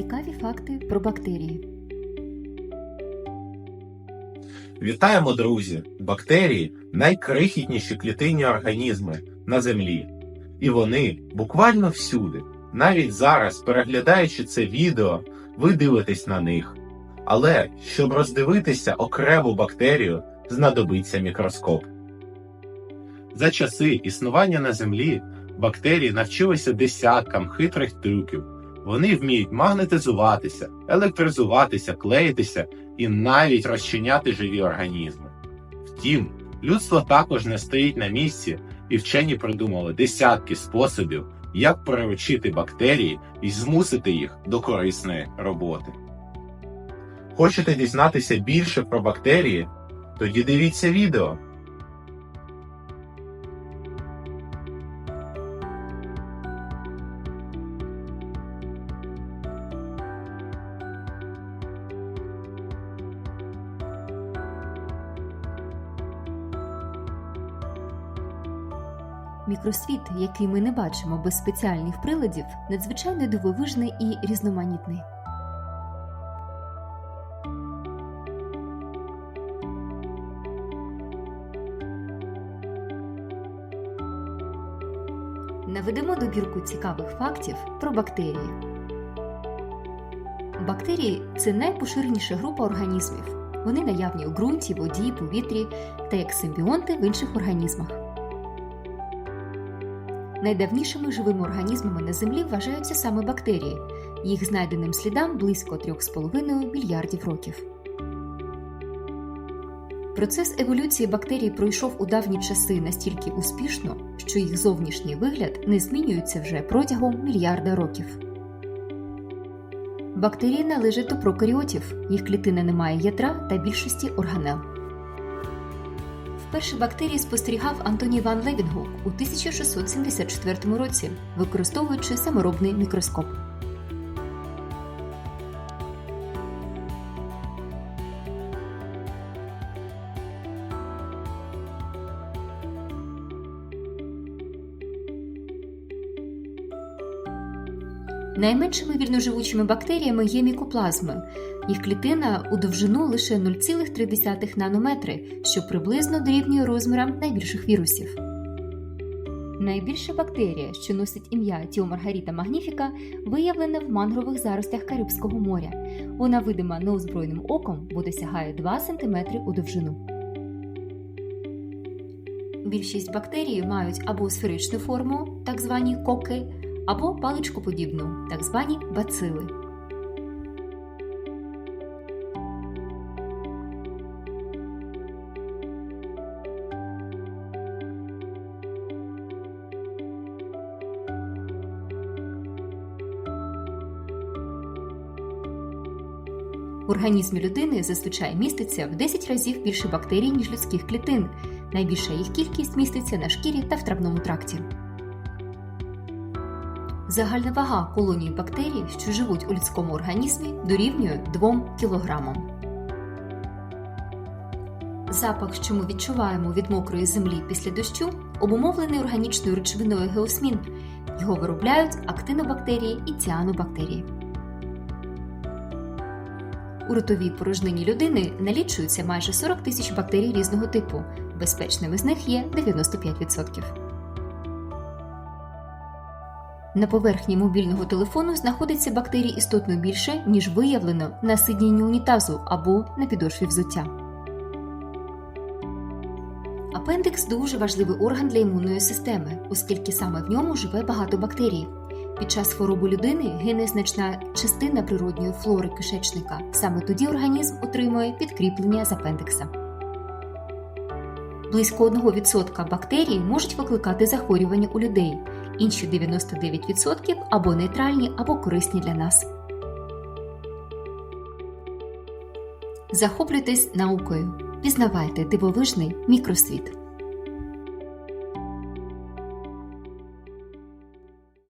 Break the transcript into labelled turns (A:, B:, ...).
A: Цікаві факти про бактерії.
B: Вітаємо, друзі! Бактерії найкрихітніші клітинні організми на землі. І вони буквально всюди. Навіть зараз, переглядаючи це відео, ви дивитесь на них. Але щоб роздивитися окрему бактерію, знадобиться мікроскоп. За часи існування на землі бактерії навчилися десяткам хитрих трюків. Вони вміють магнетизуватися, електризуватися, клеїтися і навіть розчиняти живі організми. Втім, людство також не стоїть на місці, і вчені придумали десятки способів, як приручити бактерії і змусити їх до корисної роботи. Хочете дізнатися більше про бактерії? Тоді дивіться відео.
A: Мікросвіт, який ми не бачимо без спеціальних приладів, надзвичайно дивовижний і різноманітний. Наведемо добірку цікавих фактів про бактерії. Бактерії це найпоширеніша група організмів. Вони наявні у ґрунті, воді, повітрі та як симбіонти в інших організмах. Найдавнішими живими організмами на Землі вважаються саме бактерії. Їх знайденим слідам близько 3,5 мільярдів років. Процес еволюції бактерій пройшов у давні часи настільки успішно, що їх зовнішній вигляд не змінюється вже протягом мільярда років. Бактерії належать до прокаріотів, їх клітина не має ядра та більшості органел. Вперше бактерії спостерігав Антоній Ван Левінгук у 1674 році, використовуючи саморобний мікроскоп. Найменшими вільноживучими бактеріями є мікоплазми. Їх клітина у довжину лише 0,3 нанометри, що приблизно дорівнює розмірам найбільших вірусів. Найбільша бактерія, що носить ім'я Тіомаргаріта магніфіка, виявлена в мангрових заростях Карибського моря. Вона видима неозброєним оком, бо досягає 2 см у довжину. Більшість бактерій мають або сферичну форму, так звані коки, або паличкоподібну, так звані бацили. В організмі людини зазвичай міститься в 10 разів більше бактерій, ніж людських клітин. Найбільша їх кількість міститься на шкірі та в травному тракті. Загальна вага колонії бактерій, що живуть у людському організмі, дорівнює 2 кг. Запах, що ми відчуваємо від мокрої землі після дощу, обумовлений органічною речовиною геосмін. Його виробляють актинобактерії і ціанобактерії. У ротовій порожнині людини налічується майже 40 тисяч бактерій різного типу. Безпечними з них є 95%. На поверхні мобільного телефону знаходиться бактерій істотно більше, ніж виявлено на сидінні унітазу або на підошві взуття. Апендикс дуже важливий орган для імунної системи, оскільки саме в ньому живе багато бактерій. Під час хвороби людини гине значна частина природньої флори кишечника. Саме тоді організм отримує підкріплення з апендикса. Близько 1% бактерій можуть викликати захворювання у людей, інші 99% або нейтральні, або корисні для нас. Захоплюйтесь наукою. Пізнавайте дивовижний мікросвіт.